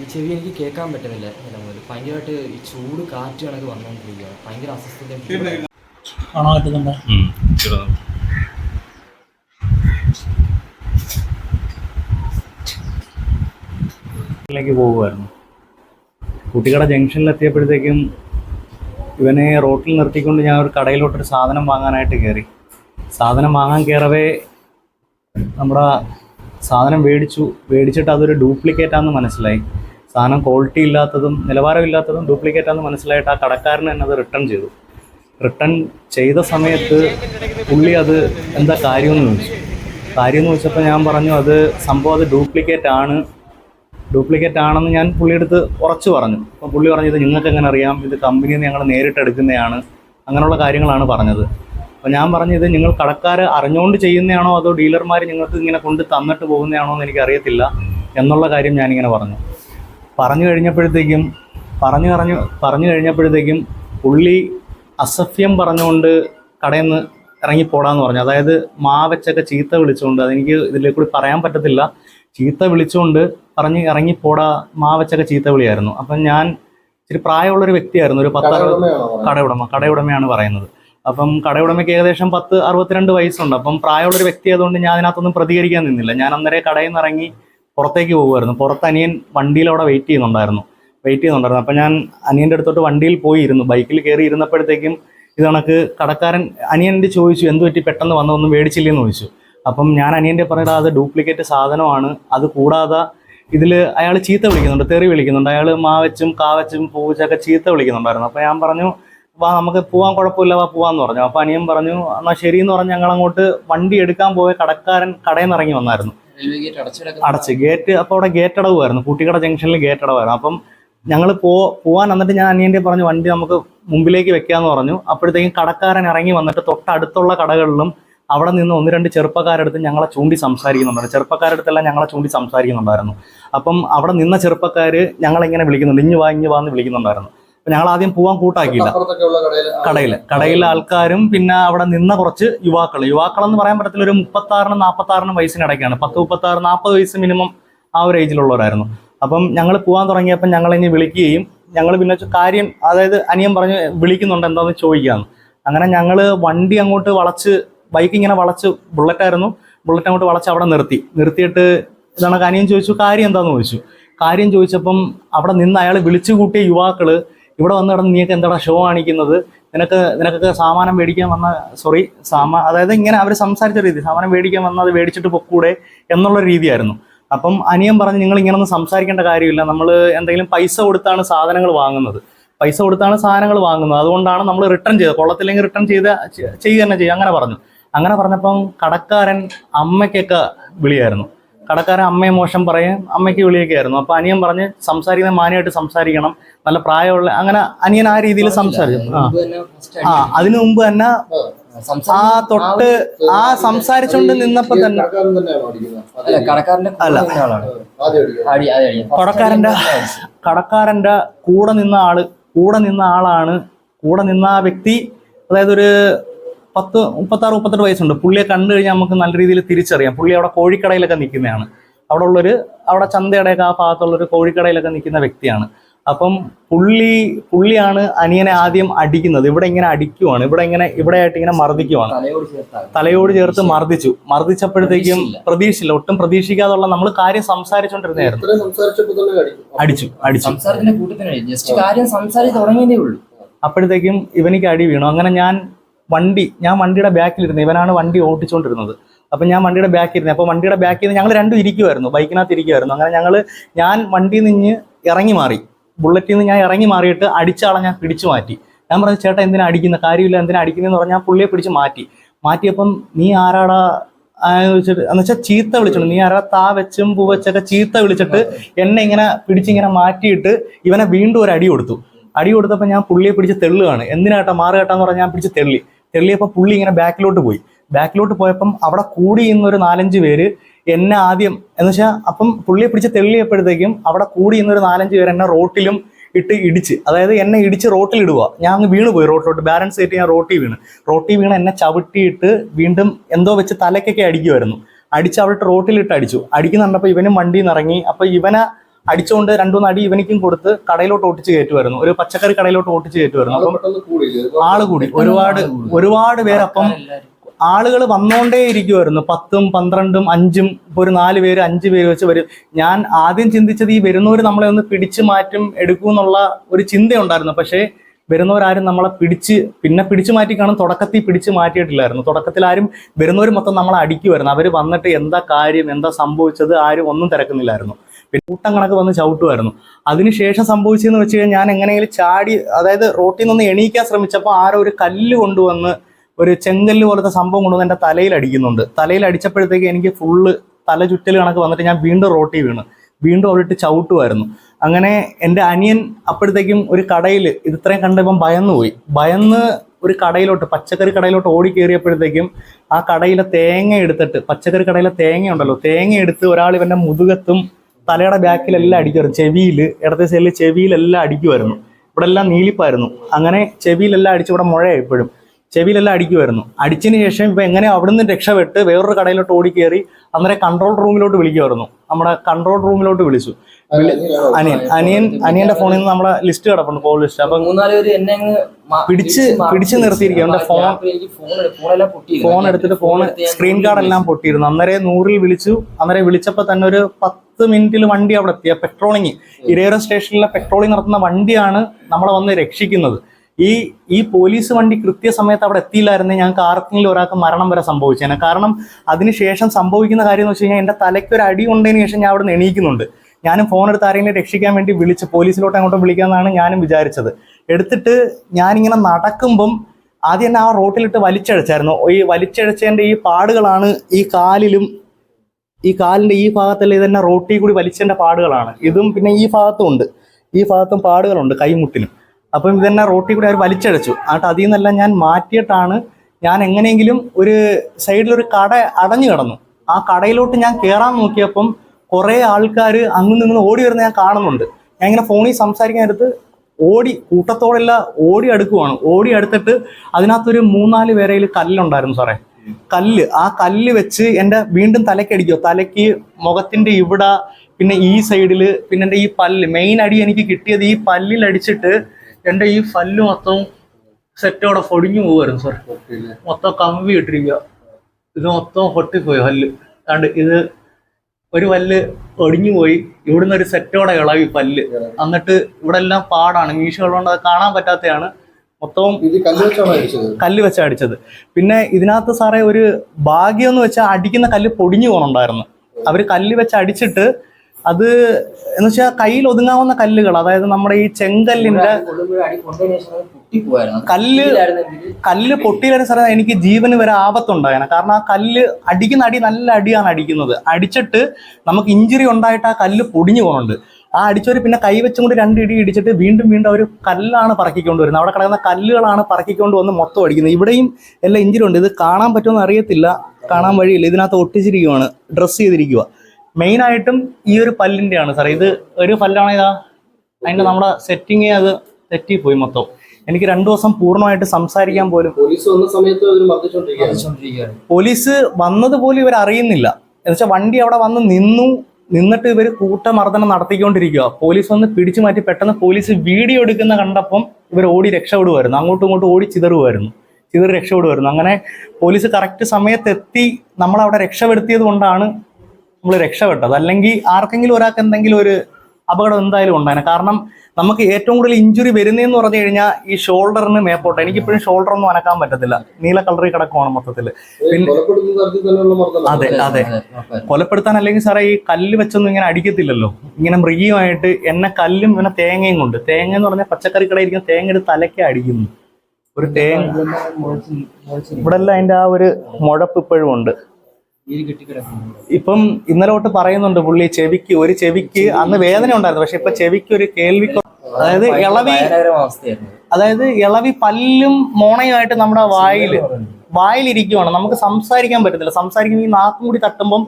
ഈ ചെവി എനിക്ക് കേൾക്കാൻ പറ്റുന്നില്ല മുതൽ. ഭയങ്കരമായിട്ട് ഈ ചൂട് കാറ്റ് കണക്ക് വന്നുകൊണ്ടിരിക്കുകയാണ് ഭയങ്കര അസ്വസ്ഥത കാണാൻ പറ്റുന്നുണ്ട്? പോകുമായിരുന്നു കുട്ടിക്കട ജംഗ്ഷനിൽ എത്തിയപ്പോഴത്തേക്കും ഇവനെ റോട്ടിൽ നിർത്തിക്കൊണ്ട് ഞാൻ ഒരു കടയിലോട്ടൊരു സാധനം വാങ്ങാനായിട്ട് കയറി. സാധനം വാങ്ങാൻ കയറവേ നമ്മുടെ സാധനം മേടിച്ചു മേടിച്ചിട്ട് അതൊരു ഡ്യൂപ്ലിക്കേറ്റ് ആണെന്ന് മനസ്സിലായി. സാധനം ക്വാളിറ്റി ഇല്ലാത്തതും നിലവാരമില്ലാത്തതും ആണെന്ന് മനസ്സിലായിട്ട് ആ കടക്കാരൻ തന്നെ അത് റിട്ടേൺ ചെയ്തു. റിട്ടേൺ ചെയ്ത സമയത്ത് പുള്ളി അത് എന്താ കാര്യമെന്ന് ചോദിച്ചു. കാര്യം എന്ന് ചോദിച്ചപ്പോൾ ഞാൻ പറഞ്ഞു അത് സംഭവം അത് ഡ്യൂപ്ലിക്കേറ്റ് ആണ് ഡ്യൂപ്ലിക്കേറ്റ് ആണെന്ന് ഞാൻ പുള്ളിയെടുത്ത് ഉറച്ചു പറഞ്ഞു. അപ്പം പുള്ളി പറഞ്ഞത് നിങ്ങൾക്ക് എങ്ങനെ അറിയാം? ഇത് കമ്പനിയിൽ നിന്ന് ഞങ്ങൾ നേരിട്ട് എടുക്കുന്നതാണ് അങ്ങനെയുള്ള കാര്യങ്ങളാണ് പറഞ്ഞത്. അപ്പോൾ ഞാൻ പറഞ്ഞത് നിങ്ങൾ കടക്കാർ അറിഞ്ഞുകൊണ്ട് ചെയ്യുന്നതാണോ അതോ ഡീലർമാർ നിങ്ങൾക്ക് ഇങ്ങനെ കൊണ്ട് തന്നിട്ട് പോകുന്നതാണോ എന്ന് എനിക്ക് അറിയത്തില്ല എന്നുള്ള കാര്യം ഞാനിങ്ങനെ പറഞ്ഞു. പറഞ്ഞു കഴിഞ്ഞപ്പോഴത്തേക്കും പറഞ്ഞു പറഞ്ഞു പറഞ്ഞു കഴിഞ്ഞപ്പോഴത്തേക്കും പുള്ളി അസഫ്യം പറഞ്ഞുകൊണ്ട് കടയിൽ നിന്ന് ഇറങ്ങിപ്പോടാന്ന് പറഞ്ഞു. അതായത് മാവച്ചൊക്കെ ചീത്ത വിളിച്ചുകൊണ്ട് അതെനിക്ക് ഇതിലെ കൂടി പറയാൻ പറ്റത്തില്ല. ചീത്ത വിളിച്ചുകൊണ്ട് പറഞ്ഞ് ഇറങ്ങിപ്പോടാ മാവച്ചൊക്കെ ചീത്ത വിളിയായിരുന്നു. അപ്പം ഞാൻ ഇച്ചിരി പ്രായമുള്ളൊരു വ്യക്തിയായിരുന്നു ഒരു പത്താറ് കടയുടമ കടയുടമയാണ് പറയുന്നത്. അപ്പം കടയുടമയ്ക്ക് ഏകദേശം പത്ത് അറുപത്തിരണ്ട് വയസ്സുണ്ട്. അപ്പം പ്രായമുള്ള ഒരു വ്യക്തി ആയതുകൊണ്ട് ഞാൻ അതിനകത്തൊന്നും പ്രതികരിക്കാൻ നിന്നില്ല. ഞാൻ അന്നേരം കടയിൽ നിന്ന് ഇറങ്ങി പുറത്തേക്ക് പോകുമായിരുന്നു. പുറത്ത് അനിയൻ വണ്ടിയിൽ അവിടെ വെയിറ്റ് ചെയ്യുന്നുണ്ടായിരുന്നു. വെയിറ്റ് ചെയ്യുന്നുണ്ടായിരുന്നു. അപ്പം ഞാൻ അനിയന്റെ അടുത്തോട്ട് വണ്ടിയിൽ പോയിരുന്നു. ബൈക്കിൽ കയറി ഇരുന്നപ്പോഴത്തേക്കും ഇത് കണക്ക് കടക്കാരൻ അനിയന്റെ ചോദിച്ചു എന്ത് പറ്റി? പെട്ടെന്ന് വന്നൊന്നും മേടിച്ചില്ലെന്ന് ചോദിച്ചു. അപ്പം ഞാൻ അനിയന്റെ പറഞ്ഞത് അത് ഡ്യൂപ്ലിക്കേറ്റ് സാധനമാണ്. അത് കൂടാതെ ഇതിൽ അയാൾ ചീത്ത വിളിക്കുന്നുണ്ട് തെറി വിളിക്കുന്നുണ്ട്. അയാൾ മാവച്ചും കാവച്ചും പൂച്ചൊക്കെ ചീത്ത വിളിക്കുന്നുണ്ടായിരുന്നു. അപ്പം ഞാൻ പറഞ്ഞു വാ നമുക്ക് പോവാൻ കുഴപ്പമില്ല വാ പോവാന്ന് പറഞ്ഞു. അപ്പൊ അനിയൻ പറഞ്ഞു എന്നാ ശരി എന്ന് പറഞ്ഞ് ഞങ്ങൾ അങ്ങോട്ട് വണ്ടി എടുക്കാൻ പോയ കടക്കാരൻ കടയിൽ നിന്ന് ഇറങ്ങി വന്നായിരുന്നു. അടച്ച് ഗേറ്റ് അപ്പൊ അവിടെ ഗേറ്റ് അടവുമായിരുന്നു കുട്ടിക്കട ജംഗ്ഷനിൽ ഗേറ്റ് അടവായിരുന്നു. അപ്പം ഞങ്ങൾ പോ പോവാൻ എന്നിട്ട് ഞാൻ അനിയന്റെ പറഞ്ഞു വണ്ടി നമുക്ക് മുമ്പിലേക്ക് വെക്കാന്ന് പറഞ്ഞു. അപ്പോഴത്തേക്കും കടക്കാരൻ ഇറങ്ങി വന്നിട്ട് തൊട്ടടുത്തുള്ള കടകളിലും അവിടെ നിന്ന് ഒന്ന് രണ്ട് ചെറുപ്പക്കാരടുത്ത് ഞങ്ങളെ ചൂണ്ടി സംസാരിക്കുന്നുണ്ടായിരുന്നു. ചെറുപ്പക്കാരടുത്തെല്ലാം ഞങ്ങളെ ചൂണ്ടി സംസാരിക്കുന്നുണ്ടായിരുന്നു. അപ്പം അവിടെ നിന്ന ചെറുപ്പക്കാർ ഞങ്ങളിങ്ങനെ വിളിക്കുന്നുണ്ട്. ഇഞ്ഞു വാ ഇഞ്ഞു വാ എന്ന് വിളിക്കുന്നുണ്ടായിരുന്നു. ഞങ്ങൾ ആദ്യം പോവാൻ കൂട്ടാക്കിയില്ല. കടയിൽ കടയിലെ ആൾക്കാരും പിന്നെ അവിടെ നിന്ന കുറച്ച് യുവാക്കൾ. എന്ന് പറയാൻ പറ്റത്തില്ല ഒരു മുപ്പത്താറിനും നാൽപ്പത്താറിനും വയസ്സിനിടയ്ക്കാണ് പത്ത് മുപ്പത്താറ് നാൽപ്പത് വയസ്സ് മിനിമം ആ ഒരു ഏജിലുള്ളവരായിരുന്നു. അപ്പം ഞങ്ങൾ പോവാൻ തുടങ്ങിയപ്പോൾ ഞങ്ങൾ ഇനി വിളിക്കുകയും ഞങ്ങൾ പിന്നെ കാര്യം അതായത് അനിയൻ പറഞ്ഞ് വിളിക്കുന്നുണ്ട് എന്താണെന്ന് ചോദിക്കാന്ന്. അങ്ങനെ ഞങ്ങൾ വണ്ടി അങ്ങോട്ട് വളച്ച് ബൈക്ക് ഇങ്ങനെ വളച്ച് ബുള്ളറ്റായിരുന്നു. ബുള്ളറ്റ് അങ്ങോട്ട് വളച്ച് അവിടെ നിർത്തി. നിർത്തിയിട്ട് ഇതാണ് അനിയൻ ചോദിച്ചു കാര്യം എന്താന്ന്? ചോദിച്ചു. കാര്യം ചോദിച്ചപ്പം അവിടെ നിന്ന് അയാൾ വിളിച്ചു കൂട്ടിയ യുവാക്കൾ ഇവിടെ വന്ന് കിടന്ന് നീയൊക്കെ എന്താടാ ഷോ കാണിക്കുന്നത്? നിനക്ക് നിനക്കൊക്കെ സാമാനം മേടിക്കാൻ വന്ന സോറി സാമാ അതായത് ഇങ്ങനെ അവർ സംസാരിച്ച രീതി സാമാനം മേടിക്കാൻ വന്ന അത് മേടിച്ചിട്ട് പൊക്കൂടെ എന്നുള്ള രീതിയായിരുന്നു. അപ്പം അനിയൻ പറഞ്ഞ് നിങ്ങൾ ഇങ്ങനൊന്നും സംസാരിക്കേണ്ട കാര്യമില്ല. നമ്മൾ എന്തെങ്കിലും പൈസ കൊടുത്താണ് സാധനങ്ങൾ വാങ്ങുന്നത്. പൈസ കൊടുത്താണ് സാധനങ്ങൾ വാങ്ങുന്നത്. അതുകൊണ്ടാണ് നമ്മൾ റിട്ടേൺ ചെയ്തത്. കൊള്ളത്തില്ലെങ്കിൽ റിട്ടേൺ ചെയ്ത് ചെയ്യുക തന്നെ ചെയ്യുക അങ്ങനെ പറഞ്ഞു. അങ്ങനെ പറഞ്ഞപ്പം കടക്കാരൻ അമ്മയ്ക്കൊക്കെ വിളിയായിരുന്നു. കടക്കാരൻ അമ്മയെ മോശം പറയും അമ്മയ്ക്ക് വിളിയൊക്കെ ആയിരുന്നു. അപ്പൊ അനിയൻ പറഞ്ഞ് സംസാരിക്കുന്ന മാന്യമായിട്ട് സംസാരിക്കണം നല്ല പ്രായമുള്ള അങ്ങനെ അനിയൻ ആ രീതിയിൽ സംസാരിച്ചു. ആ അതിനു മുമ്പ് തന്നെ ആ തൊട്ട് ആ സംസാരിച്ചോണ്ട് നിന്നപ്പോ തന്നെ അല്ല കടക്കാരന്റെ കടക്കാരന്റെ കൂടെ നിന്ന ആൾ കൂടെ നിന്ന ആളാണ് കൂടെ നിന്ന ആ വ്യക്തി അതായത് ഒരു പത്ത് മുപ്പത്താറ് മുപ്പത്തെട്ട് വയസ്സുണ്ട്. പുള്ളിയെ കണ്ടു കഴിഞ്ഞാൽ നമുക്ക് നല്ല രീതിയിൽ തിരിച്ചറിയാം. പുള്ളി അവിടെ കോഴിക്കടയിലൊക്കെ നിൽക്കുന്നതാണ് അവിടെ ഉള്ളൊരു അവിടെ ചന്തയുടെയൊക്കെ ആ ഭാഗത്തുള്ളൊരു കോഴിക്കടയിലൊക്കെ നിൽക്കുന്ന വ്യക്തിയാണ്. അപ്പം പുള്ളി പുള്ളിയാണ് അനിയനെ ആദ്യം അടിക്കുന്നത്. ഇവിടെ ഇങ്ങനെ അടിക്കുവാണ്. ഇവിടെ ഇങ്ങനെ ഇവിടെ ആയിട്ട് ഇങ്ങനെ മർദ്ദിക്കുവാണ്. തലയോട് ചേർത്ത് മർദ്ദിച്ചു. മർദ്ദിച്ചപ്പോഴത്തേക്കും പ്രതീക്ഷിച്ചില്ല. പ്രതീക്ഷിച്ചില്ല. ഒട്ടും പ്രതീക്ഷിക്കാതുള്ള നമ്മൾ കാര്യം സംസാരിച്ചോണ്ടിരുന്നായിരുന്നു അടിച്ചു. അടിച്ചു അപ്പോഴത്തേക്കും ഇവനിക്ക് അടി വീണു. അങ്ങനെ ഞാൻ വണ്ടി ഞാൻ വണ്ടിയുടെ ബാക്കിലിരുന്നു ഇവനാണ് വണ്ടി ഓടിച്ചുകൊണ്ടിരുന്നത് അപ്പം ഞാൻ വണ്ടിയുടെ ബാക്കിൽ ഇരുന്നു അപ്പോൾ വണ്ടിയുടെ ബാക്കിൽ നിന്ന് ഞങ്ങൾ രണ്ടും ഇരിക്കുമായിരുന്നു ബൈക്കിനകത്ത് ഇരിക്കുമായിരുന്നു അങ്ങനെ ഞങ്ങൾ ഞാൻ വണ്ടിയിൽ നിന്ന് ഇറങ്ങി മാറി. ബുള്ളറ്റിൽ നിന്ന് ഞാൻ ഇറങ്ങി മാറിയിട്ട് അടിച്ചാളെ ഞാൻ പിടിച്ചു മാറ്റി. ഞാൻ പറഞ്ഞു ചേട്ടാ എന്തിനാ അടിക്കുന്ന? കാര്യമില്ല എന്തിനാ അടിക്കുന്നതെന്ന് പറഞ്ഞാൽ പുള്ളിയെ പിടിച്ച് മാറ്റി. മാറ്റിയപ്പം നീ ആരാടാ? ചോദിച്ചിട്ട് എന്ന് വെച്ചാൽ ചീത്ത വിളിച്ചിട്ടുണ്ട് നീ ആരാ? താ വെച്ചും പൂ വെച്ചൊക്കെ ചീത്ത വിളിച്ചിട്ട് എന്നെ ഇങ്ങനെ പിടിച്ചിങ്ങനെ മാറ്റിയിട്ട് ഇവനെ വീണ്ടും ഒരു അടി കൊടുത്തു. അടി കൊടുത്തപ്പോൾ ഞാൻ പുള്ളിയെ പിടിച്ച് തെള്ളുകയാണ് എന്തിനാട്ടാ മാറുകേട്ടാന്ന് പറഞ്ഞാൽ ഞാൻ പിടിച്ച് തെള്ളി. തെള്ളിയപ്പോൾ പുള്ളി ഇങ്ങനെ ബാക്കിലോട്ട് പോയി. ബാക്കിലോട്ട് പോയപ്പം അവിടെ കൂടി ഇന്നൊരു നാലഞ്ച് പേര് എന്നെ ആദ്യം എന്ന് വെച്ചാൽ അപ്പം പുള്ളിയെ പിടിച്ച് തെള്ളിയപ്പോഴത്തേക്കും അവിടെ കൂടി ഇന്നൊരു നാലഞ്ച് പേര് എന്നെ റോട്ടിലും ഇട്ട് ഇടിച്ച് അതായത് എന്നെ ഇടിച്ച് റോട്ടിൽ ഇടുക. ഞാൻ അങ്ങ് വീണ് പോയി റോട്ടിലോട്ട്. ബാലൻസ് ആയിട്ട് ഞാൻ റോട്ടിൽ വീണ്. റോട്ടിൽ വീണ് എന്നെ ചവിട്ടിയിട്ട് വീണ്ടും എന്തോ വെച്ച് തലക്കൊക്കെ അടിക്കുമായിരുന്നു അടിച്ച് അവിടെ റോട്ടിലിട്ട് അടിച്ചു. അടിക്കുന്നുണ്ടപ്പോൾ ഇവനും വണ്ടിയിൽ നിന്ന് ഇറങ്ങി. അപ്പം ഇവനെ അടിച്ചുകൊണ്ട് രണ്ടുമൂന്ന് അടി ഇവനിക്കും കൊടുത്ത് കടയിലോട്ട് ഓട്ടിച്ച് കയറ്റുമായിരുന്നു. ഒരു പച്ചക്കറി കടയിലോട്ട് ഓട്ടിച്ച് കയറ്റുമായിരുന്നു. അപ്പം ആൾ കൂടി. ഒരുപാട് ഒരുപാട് പേര് അപ്പം എല്ലാവരും ആളുകൾ വന്നുകൊണ്ടേ ഇരിക്കുമായിരുന്നു. പത്തും പന്ത്രണ്ടും അഞ്ചും ഇപ്പൊ ഒരു നാല് പേര് അഞ്ച് പേര് വെച്ച് വരും. ഞാൻ ആദ്യം ചിന്തിച്ചത് ഈ വരുന്നവർ നമ്മളെ ഒന്ന് പിടിച്ചു മാറ്റും എടുക്കും എന്നുള്ള ഒരു ചിന്തയുണ്ടായിരുന്നു. പക്ഷേ വരുന്നവരാരും നമ്മളെ പിടിച്ച് പിന്നെ പിടിച്ചു മാറ്റി കാണും തുടക്കത്തിൽ പിടിച്ചു മാറ്റിയിട്ടില്ലായിരുന്നു. തുടക്കത്തിൽ ആരും വരുന്നവർ മൊത്തം നമ്മളെ അടിക്കുമായിരുന്നു. അവർ വന്നിട്ട് എന്താ കാര്യം എന്താ സംഭവിച്ചത് ആരും ഒന്നും തിരക്കുന്നില്ലായിരുന്നു. പിന്നെ കൂട്ടം കണക്ക് വന്ന് ചവിട്ടുമായിരുന്നു അതിനുശേഷം സംഭവിച്ചതെന്ന് വെച്ച് കഴിഞ്ഞാൽ ഞാൻ എങ്ങനെയെങ്കിലും ചാടി അതായത് റോട്ടിൽ നിന്ന് എണീക്കാൻ ശ്രമിച്ചപ്പോൾ ആരോ ഒരു കല്ല് കൊണ്ടുവന്ന് ഒരു ചെങ്കല്ല് പോലത്തെ സംഭവം കൊണ്ടുവന്ന് എന്റെ തലയിൽ അടിക്കുന്നുണ്ട്. തലയിൽ അടിച്ചപ്പോഴത്തേക്ക് എനിക്ക് ഫുള്ള് തല ചുറ്റൽ കണക്ക് വന്നിട്ട് ഞാൻ വീണ്ടും റോട്ടിൽ വീണ്. വീണ്ടും അവിടെ ചവിട്ടുമായിരുന്നു അങ്ങനെ എന്റെ അനിയൻ അപ്പോഴത്തേക്കും ഒരു കടയിൽ ഇത് ഇത്രയും കണ്ടപ്പം ഭയന്നു പോയി ഭയന്ന് ഒരു കടയിലോട്ട് പച്ചക്കറി കടയിലോട്ട് ഓടി കയറിയപ്പോഴത്തേക്കും ആ കടയിലെ തേങ്ങ എടുത്തിട്ട് പച്ചക്കറി കടയിലെ തേങ്ങ ഉണ്ടല്ലോ തേങ്ങ എടുത്ത് ഒരാൾ ഇവന്റെ മുതുകത്തും തലയുടെ ബാക്കിലെല്ലാം അടിക്കുമായിരുന്നു. ചെവിയിൽ ഇടത്തെ സൈഡിൽ ചെവിയിലെല്ലാം അടിക്കുമായിരുന്നു. ഇവിടെ എല്ലാം നീലിപ്പായിരുന്നു അങ്ങനെ ചെവിയിലെല്ലാം അടിച്ച് ഇവിടെ മുഴ ഇപ്പോഴും. ചെവിയിലെല്ലാം അടിക്കുമായിരുന്നു. അടിച്ചതിന് ശേഷം ഇപ്പം എങ്ങനെ അവിടെ നിന്ന് രക്ഷപ്പെട്ട് വേറൊരു കടയിലോട്ട് ഓടി കയറി അന്നേരം കൺട്രോൾ റൂമിലോട്ട് വിളിക്കുമായിരുന്നു. നമ്മുടെ കൺട്രോൾ റൂമിലോട്ട് വിളിച്ചു. അനിയൻ അനിയൻ അനിയന്റെ ഫോണിൽ നിന്ന് നമ്മളെ ലിസ്റ്റ് കിടപ്പുണ്ട് കോൾ ലിസ്റ്റ് അപ്പൊ പിടിച്ച് പിടിച്ച് നിർത്തിയിരിക്കും എന്റെ ഫോൺ- ഫോൺ എടുത്തിട്ട് ഫോൺ സ്ക്രീൻ കാർഡ് എല്ലാം പൊട്ടിയിരുന്നു. അന്നേരം നൂറിൽ വിളിച്ചു. അന്നേരം വിളിച്ചപ്പോൾ തന്നെ ഒരു പത്ത് മിനിറ്റിൽ വണ്ടി അവിടെ എത്തിയ പെട്രോളിങ് ഇരേറ സ്റ്റേഷനിലെ പെട്രോളിങ് നടത്തുന്ന വണ്ടിയാണ് നമ്മളെ വന്ന് രക്ഷിക്കുന്നത്. ഈ ഈ പോലീസ് വണ്ടി കൃത്യസമയത്ത് അവിടെ എത്തിയില്ലായിരുന്നെങ്കിൽ ഞങ്ങൾക്ക് ആർക്കെങ്കിലും ഒരാൾക്ക് മരണം വരെ സംഭവിച്ചേനെ. കാരണം അതിനുശേഷം സംഭവിക്കുന്ന കാര്യം എന്ന് വെച്ച് കഴിഞ്ഞാൽ എന്റെ തലയ്ക്ക് ഒരു അടി കൊണ്ടതിന് ശേഷം ഞാൻ അവിടെ നിന്ന് എണീക്കുന്നുണ്ട്. ഞാനും ഫോൺ എടുത്ത് ആരെങ്കിലും രക്ഷിക്കാൻ വേണ്ടി വിളിച്ച് പോലീസിലോട്ട് അങ്ങോട്ട് വിളിക്കാമെന്നാണ് ഞാനും വിചാരിച്ചത്. എടുത്തിട്ട് ഞാനിങ്ങനെ നടക്കുമ്പം ആദ്യം തന്നെ ആ റോട്ടിലിട്ട് വലിച്ചഴച്ചായിരുന്നു. ഈ വലിച്ചഴച്ചതിന്റെ ഈ പാടുകളാണ് ഈ കാലിലും ഈ കാലിന്റെ ഈ ഭാഗത്തല്ലേ ഇതന്നെ റോട്ടി കൂടി വലിച്ചതിന്റെ പാടുകളാണ്. ഇതും പിന്നെ ഈ ഭാഗത്തും ഉണ്ട്. ഈ ഭാഗത്തും പാടുകളുണ്ട് കൈമുട്ടിനും അപ്പം ഇതന്നെ റോട്ടി കൂടി അവർ വലിച്ചടച്ചു എന്നിട്ട് അതിൽ നിന്നെല്ലാം ഞാൻ മാറ്റിയിട്ടാണ് ഞാൻ എങ്ങനെയെങ്കിലും ഒരു സൈഡിലൊരു കട അടഞ്ഞു കിടന്നു. ആ കടയിലോട്ട് ഞാൻ കയറാൻ നോക്കിയപ്പം കുറേ ആൾക്കാർ അങ്ങ് നിന്ന് ഓടി വരുന്ന ഞാൻ കാണുന്നുണ്ട്. ഞാൻ ഇങ്ങനെ ഫോണിൽ സംസാരിക്കാൻ അടുത്ത് ഓടി കൂട്ടത്തോടെല്ലാം ഓടി അടുക്കുവാണ്. ഓടി അടുത്തിട്ട് അതിനകത്തൊരു മൂന്നാൽ പേരയിൽ കല്ലുണ്ടായിരുന്നു സാറേ. കല്ല്. ആ കല്ല് വെച്ച് എന്റെ വീണ്ടും തലക്കടിക്കോ തലയ്ക്ക് മുഖത്തിന്റെ ഇവിടെ പിന്നെ ഈ സൈഡിൽ പിന്നെ എന്റെ ഈ പല്ല്. മെയിൻ അടി എനിക്ക് കിട്ടിയത് ഈ പല്ലിൽ അടിച്ചിട്ട് എന്റെ ഈ പല്ല് മൊത്തം സെറ്റോടെ പൊടിഞ്ഞു പോകുമായിരുന്നു സാർ മൊത്തം കമ്പി ഇട്ടിരിക്കുക. ഇത് മൊത്തം പൊട്ടിപ്പോയി പല്ല്. അതുകൊണ്ട് ഇത് ഒരു പല്ല് ഒടിഞ്ഞു പോയി. ഇവിടുന്ന് ഒരു സെറ്റോടെ ഇളവി പല്ല്. എന്നിട്ട് ഇവിടെ എല്ലാം പാടാണ്. മീശകളുകൊണ്ട് അത് കാണാൻ പറ്റാത്തതാണ്. മൊത്തവും ഇത് കല്ല് വെച്ചാണ് അടിച്ചത്? കല്ല് വെച്ച് അടിച്ചത്. പിന്നെ ഇതിനകത്ത് സാറേ ഒരു ഭാഗ്യം എന്ന് വെച്ചാൽ അടിക്കുന്ന കല്ല് പൊടിഞ്ഞു പോകണുണ്ടായിരുന്നു അവർ കല്ല് വെച്ച് അടിച്ചിട്ട് അത് എന്ന് വെച്ചാൽ കയ്യിൽ ഒതുങ്ങാവുന്ന കല്ലുകൾ അതായത് നമ്മുടെ ഈ ചെങ്കല്ലിന്റെ കല്ല് കല്ല് പൊട്ടിയിലായിരുന്നു സാറേ എനിക്ക് ജീവന് വരെ ആപത്തുണ്ടായാണ് കാരണം ആ കല്ല് അടിക്കുന്ന അടി നല്ല അടിയാണ് അടിക്കുന്നത്. അടിച്ചിട്ട് നമുക്ക് ഇഞ്ചുറി ഉണ്ടായിട്ട് ആ കല്ല് പൊടിഞ്ഞു പോകുന്നുണ്ട് ആ അടിച്ചവർ പിന്നെ കൈ കൊണ്ട് രണ്ട് ഇടി ഇടിച്ചിട്ട് വീണ്ടും വീണ്ടും അവർ കല്ലാണ് പറക്കിക്കൊണ്ട് വരുന്നത് അവിടെ കിടക്കുന്ന കല്ലുകളാണ് പറക്കിക്കൊണ്ട് വന്ന് മൊത്തം അടിക്കുന്നത്. ഇവിടെയും എല്ലാം ഇഞ്ചുറി ഉണ്ട് ഇത് കാണാൻ പറ്റുമെന്ന് അറിയത്തില്ല. കാണാൻ വഴിയില്ല. ഇതിനകത്ത് ഒട്ടിച്ചിരിക്കുവാണ്. ഡ്രസ്സ് ചെയ്തിരിക്കുക മെയിനായിട്ടും ഈ ഒരു പല്ലിന്റെയാണ് സാറേ. ഇത് ഒരു പല്ലാണ് ഇതാ? അതിന്റെ നമ്മുടെ സെറ്റിങ് അത് തെറ്റിപ്പോയി മൊത്തം. എനിക്ക് രണ്ടു ദിവസം പൂർണമായിട്ട് സംസാരിക്കാൻ പോലും പോലീസ് വന്ന സമയത്ത്. പോലീസ് വന്നത് പോലും ഇവർ അറിയുന്നില്ല എന്നുവെച്ചാൽ വണ്ടി അവിടെ വന്ന് നിന്നു. നിന്നിട്ട് ഇവർ കൂട്ടമർദ്ദനം നടത്തിക്കൊണ്ടിരിക്കുക പോലീസ് വന്ന് പിടിച്ചു മാറ്റി പെട്ടെന്ന് പോലീസ് വീഡിയോ എടുക്കുന്ന കണ്ടപ്പം ഇവർ ഓടി രക്ഷപ്പെടുമായിരുന്നു അങ്ങോട്ടും ഇങ്ങോട്ടും ഓടി ചിതറുമായിരുന്നു ചിതറി രക്ഷപ്പെടുമായിരുന്നു അങ്ങനെ പോലീസ് കറക്റ്റ് സമയത്തെത്തി നമ്മളവിടെ രക്ഷപ്പെടുത്തിയത് കൊണ്ടാണ് നമ്മൾ രക്ഷപ്പെട്ടത്. അല്ലെങ്കിൽ ആർക്കെങ്കിലും ഒരാൾക്ക് എന്തെങ്കിലും ഒരു അപകടം എന്തായാലും ഉണ്ടായേനെ. കാരണം നമുക്ക് ഏറ്റവും കൂടുതൽ ഇഞ്ചുറി വരുന്നതെന്ന് പറഞ്ഞു കഴിഞ്ഞാൽ ഈ ഷോൾഡറിന് മേപ്പോട്ട്. എനിക്കിപ്പോഴും ഷോൾഡർ ഒന്നും അനക്കാൻ പറ്റത്തില്ല. നീല കളറി കിടക്കുവാണ് മൊത്തത്തിൽ അതെ അതെ. കൊലപ്പെടുത്താൻ അല്ലെങ്കിൽ സാറേ ഈ കല്ല് വെച്ചൊന്നും ഇങ്ങനെ അടിക്കത്തില്ലല്ലോ. ഇങ്ങനെ മൃഗീയമായിട്ട് എന്നെ കല്ലും പിന്നെ തേങ്ങയും കൊണ്ട്. തേങ്ങ എന്ന് പറഞ്ഞാൽ പച്ചക്കറി കടയിരിക്കുന്ന തേങ്ങ എടുത്ത് തലയ്ക്ക് അടിക്കുന്നു. ഒരു തേങ്ങ. ഇവിടെ എല്ലാം അതിന്റെ ആ ഒരു മുഴപ്പ് ഇപ്പോഴും ഉണ്ട്. ഇപ്പം ഇന്നലെ തൊട്ട് പറയുന്നുണ്ട് പുള്ളി ചെവിക്ക് ഒരു ചെവിക്ക് അന്ന് വേദന ഉണ്ടായിരുന്നു. പക്ഷെ ഇപ്പൊ ചെവിക്ക് ഒരു കേൾവി അതായത് ഇളവി അതായത് ഇളവി പല്ലും മോണയുമായിട്ട് നമ്മുടെ വായിൽ വായിലിരിക്കുവാണ്. നമുക്ക് സംസാരിക്കാൻ പറ്റത്തില്ല. സംസാരിക്കുന്ന ഈ നാക്കും കൂടി തട്ടുമ്പം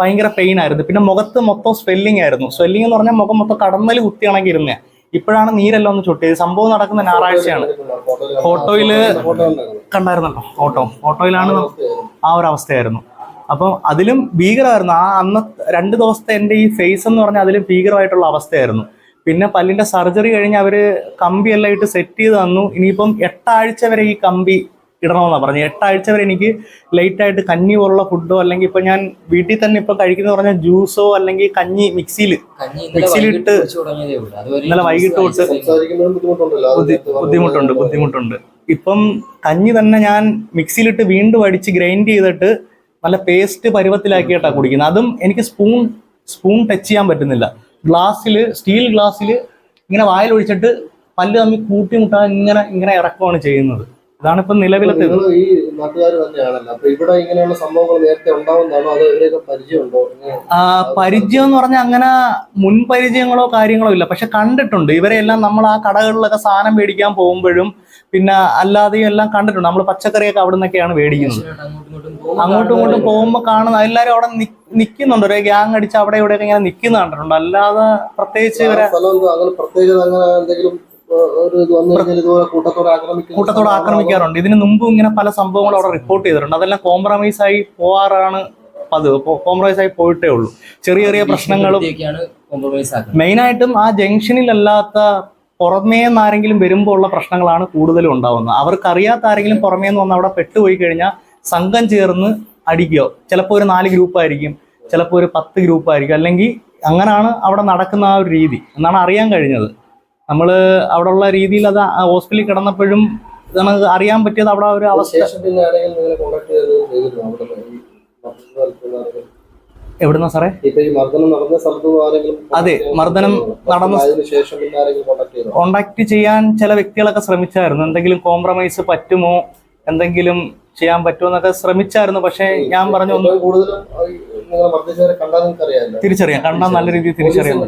ഭയങ്കര പെയിൻ ആയിരുന്നു. പിന്നെ മുഖത്ത് മൊത്തം സ്വെല്ലിംഗ് ആയിരുന്നു. സ്വെല്ലിംഗ് എന്ന് പറഞ്ഞാൽ മുഖം മൊത്തം കടന്നൽ കുത്തിയാണെങ്കിൽ ഇരുന്നേ. ഇപ്പോഴാണ് നീരെല്ലാം ഒന്ന് ചുട്ടിയത്. സംഭവം നടക്കുന്ന ഞായറാഴ്ചയാണ്. ഫോട്ടോയിൽ ഫോട്ടോ കണ്ടായിരുന്നല്ലോ. ഫോട്ടോ. ഫോട്ടോയിലാണ് ആ ഒരു അവസ്ഥയായിരുന്നു. അപ്പം അതിലും ഭീകരമായിരുന്നു. ആ അന്ന് രണ്ട് ദിവസത്തെ എന്റെ ഈ ഫേസ് എന്ന് പറഞ്ഞാൽ അതിലും ഭീകരമായിട്ടുള്ള അവസ്ഥയായിരുന്നു. പിന്നെ പല്ലിന്റെ സർജറി കഴിഞ്ഞ് അവർ കമ്പിയെല്ലാം ഇട്ട് സെറ്റ് ചെയ്ത് തന്നു. ഇനിയിപ്പം എട്ടാഴ്ച വരെ ഈ കമ്പി ഇടണമെന്നാണ് പറഞ്ഞത്. എട്ടാഴ്ച വരെ എനിക്ക് ലൈറ്റ് ആയിട്ട് കഞ്ഞി പോലുള്ള ഫുഡോ അല്ലെങ്കിൽ ഇപ്പൊ ഞാൻ വീട്ടിൽ തന്നെ ഇപ്പൊ കഴിക്കുന്ന പറഞ്ഞാൽ ജ്യൂസോ അല്ലെങ്കിൽ കഞ്ഞി മിക്സിയിൽ മിക്സിയിലിട്ട് ഇന്നലെ വൈകിട്ട് തൊട്ട് ബുദ്ധിമുട്ടുണ്ട് ബുദ്ധിമുട്ടുണ്ട്. ഇപ്പം കഞ്ഞി തന്നെ ഞാൻ മിക്സിയിലിട്ട് വീണ്ടും അടിച്ച് ഗ്രൈൻഡ് ചെയ്തിട്ട് നല്ല പേസ്റ്റ് പരുവത്തിലാക്കിയിട്ടാണ് കുടിക്കുന്നത്. അതും എനിക്ക് സ്പൂൺ സ്പൂൺ ടച്ച് ചെയ്യാൻ പറ്റുന്നില്ല. ഗ്ലാസ്സിൽ സ്റ്റീൽ ഗ്ലാസ്സിൽ ഇങ്ങനെ വായിൽ ഒഴിച്ചിട്ട് പല്ല് തമ്മിൽ കൂട്ടിമുട്ടാൻ ഇങ്ങനെ ഇങ്ങനെ ഇറക്കുവാണ് ചെയ്യുന്നത്. ഇതാണ് ഇപ്പം നിലവിലത്തെ ഈ നാട്ടുകാർ തന്നെയാണല്ലോ. അപ്പൊ ഇവിടെ ഇങ്ങനെയുള്ള സംഭവങ്ങൾ നേരത്തെ ഉണ്ടാവുന്നതാണോ? അതോ ഇവരെയൊക്കെ പരിചയമുണ്ടോ? ആ, പരിചയം എന്ന് പറഞ്ഞാൽ അങ്ങനെ മുൻപരിചയങ്ങളോ കാര്യങ്ങളോ ഇല്ല. പക്ഷെ കണ്ടിട്ടുണ്ട്. ഇവരെല്ലാം നമ്മൾ ആ കടകളിലൊക്കെ സാധനം മേടിക്കാൻ പോകുമ്പോഴും പിന്നെ അല്ലാതെയും എല്ലാം കണ്ടിട്ടുണ്ട്. നമ്മൾ പച്ചക്കറിയൊക്കെ അവിടെ നിന്നൊക്കെയാണ് മേടിക്കുന്നത്. അങ്ങോട്ടും ഇങ്ങോട്ടും പോകുമ്പോൾ അങ്ങോട്ടും ഇങ്ങോട്ടും പോകുമ്പോൾ കാണുന്ന എല്ലാരും അവിടെ നിക്കുന്നുണ്ട്. നിൽക്കുന്നുണ്ട് ഒരു ഗ്യാങ് അടിച്ച് അവിടെ ഇവിടെയൊക്കെ ഇങ്ങനെ നിൽക്കുന്ന കണ്ടിട്ടുണ്ട്. അല്ലാതെ പ്രത്യേകിച്ച് ഇവരെ കൂട്ടത്തോടെ ആക്രമിക്കാറുണ്ട്. ഇതിന് മുമ്പും ഇങ്ങനെ പല സംഭവങ്ങളും അവിടെ റിപ്പോർട്ട് ചെയ്തിട്ടുണ്ട്. അതെല്ലാം കോംപ്രമൈസ് ആയി പോവാറാണ് പതിവ്. കോംപ്രമൈസ് ആയി പോയിട്ടേ ഉള്ളൂ. ചെറിയ ചെറിയ പ്രശ്നങ്ങളും മെയിനായിട്ടും ആ ജംഗ്ഷനിലല്ലാത്ത പുറമേ നിന്ന് ആരെങ്കിലും വരുമ്പോൾ ഉള്ള പ്രശ്നങ്ങളാണ് കൂടുതലും ഉണ്ടാവുന്നത്. അവർക്ക് അറിയാത്ത ആരെങ്കിലും പുറമേ നിന്ന് വന്ന് അവിടെ പെട്ടുപോയി കഴിഞ്ഞാൽ സംഘം ചേർന്ന് അടിക്കുകയോ ചിലപ്പോൾ ഒരു നാല് ഗ്രൂപ്പ് ആയിരിക്കും ചിലപ്പോൾ ഒരു പത്ത് ഗ്രൂപ്പ് ആയിരിക്കും. അല്ലെങ്കിൽ അങ്ങനെയാണ് അവിടെ നടക്കുന്ന ആ ഒരു രീതി. എന്നാണ് അറിയാൻ കഴിഞ്ഞത്. നമ്മൾ അവിടെ ഉള്ള രീതിയിൽ അത് ഹോസ്പിറ്റലിൽ കിടന്നപ്പോഴും നമുക്ക് അറിയാൻ പറ്റിയത് അവിടെ ഒരു അവസ്ഥ. എവിടുന്ന സാറേ? അതെ, മർദ്ദനം നടന്ന- കോണ്ടാക്ട് ചെയ്യാൻ ചില വ്യക്തികളൊക്കെ ശ്രമിച്ചായിരുന്നു. എന്തെങ്കിലും കോംപ്രമൈസ് പറ്റുമോ? എന്തെങ്കിലും ചെയ്യാൻ പറ്റുമോ എന്നൊക്കെ ശ്രമിച്ചായിരുന്നു. പക്ഷെ ഞാൻ പറഞ്ഞു തിരിച്ചറിയാം. കണ്ടാൽ നല്ല രീതിയിൽ തിരിച്ചറിയാം.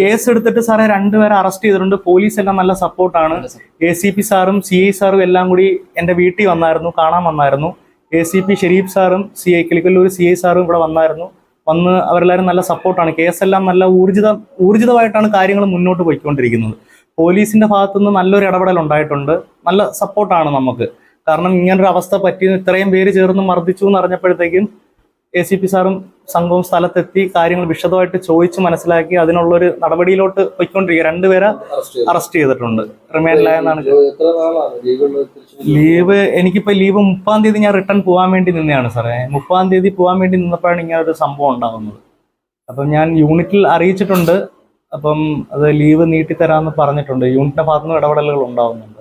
കേസ് എടുത്തിട്ട് സാറേ രണ്ടുപേരെ അറസ്റ്റ് ചെയ്തിട്ടുണ്ട്. പോലീസ് എല്ലാം നല്ല സപ്പോർട്ടാണ് എ സി പി സാറും സി ഐ സാറും എല്ലാം കൂടി എന്റെ വീട്ടിൽ വന്നായിരുന്നു. കാണാൻ വന്നായിരുന്നു. എ സി പി ഷെരീഫ് സാറും C I Kilikkallur C I സാറും ഇവിടെ വന്നായിരുന്നു. വന്ന് അവരെല്ലാവരും നല്ല സപ്പോർട്ടാണ്. കേസെല്ലാം നല്ല ഊർജിത ഊർജിതമായിട്ടാണ് കാര്യങ്ങൾ മുന്നോട്ട് പോയിക്കൊണ്ടിരിക്കുന്നത്. പോലീസിന്റെ ഭാഗത്തുനിന്ന് നല്ലൊരു ഇടപെടൽ ഉണ്ടായിട്ടുണ്ട്. നല്ല സപ്പോർട്ടാണ് നമുക്ക്. കാരണം ഇങ്ങനൊരു അവസ്ഥ പറ്റി ഇത്രയും പേര് ചേർന്ന് മർദ്ദിച്ചു എന്ന് അറിഞ്ഞപ്പോഴത്തേക്കും എ സി പി സാറും സംഘവും സ്ഥലത്തെത്തി കാര്യങ്ങൾ വിശദമായിട്ട് ചോദിച്ച് മനസ്സിലാക്കി അതിനുള്ളൊരു നടപടിയിലോട്ട് പോയിക്കൊണ്ടിരിക്കുക. രണ്ടുപേരെ അറസ്റ്റ് ചെയ്തു. അറസ്റ്റ് ചെയ്തിട്ടുണ്ട്. റിമാൻഡിലായെന്നാണ് ലീവ് എനിക്കിപ്പോ ലീവ് മുപ്പാം തീയതി ഞാൻ റിട്ടേൺ പോകാൻ വേണ്ടി നിന്നെയാണ് സാറേ. മുപ്പാം തീയതി പോകാൻ വേണ്ടി നിന്നപ്പോഴാണ് ഇങ്ങനെ ഒരു സംഭവം ഉണ്ടാകുന്നത്. അപ്പം ഞാൻ യൂണിറ്റിൽ അറിയിച്ചിട്ടുണ്ട്. അപ്പം അത് ലീവ് നീട്ടിത്തരാമെന്ന് പറഞ്ഞിട്ടുണ്ട്. യൂണിറ്റിന്റെ ഭാഗത്തുനിന്ന് ഇടപെടലുകൾ ഉണ്ടാവുന്നുണ്ട്.